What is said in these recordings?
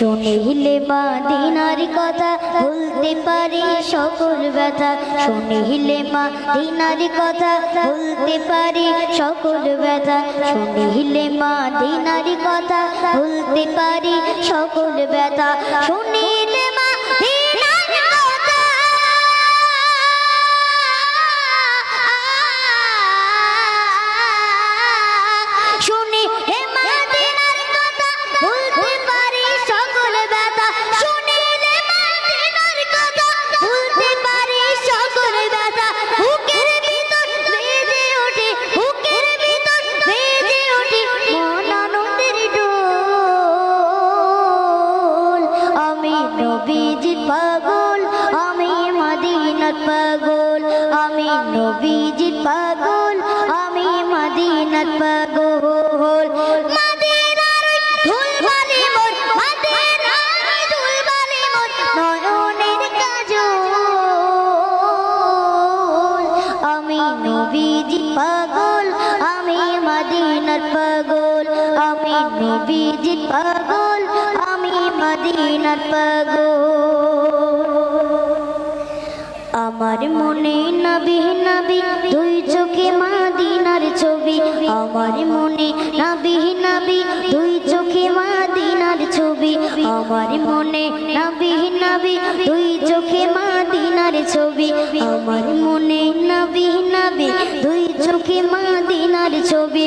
শুনিলে মাদিনার কথা ভুলতে পারি সকল ব্যথা। শুনিলে মাদিনার কথা ভুলতে পারি সকল ব্যথা। শুনিলে মাদিনার কথা ভুলতে পারি সকল ব্যথা। শুনিলে নবীজি পাগল, আমি মদিনার পাগল, আমি নবীজি পাগল, আমি মদিনার পাগল আমি নবীজি পাগল, আমি মদিনার পাগল, আমি নবীজি পাগল আমি মদিনার পাগল আমার মনে নবী নবী, দুই চোখে মাদিনার ছবি। আমার মনে নবী নবী, দুই চোখে মাদিনার ছবি। আমার মনে নবী নবী, দুই চোখে মাদিনার ছবি। আমার মনে নবী নবী, দুই চোখে মাদিনার ছবি।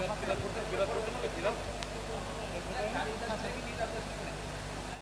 মদিনার পাগল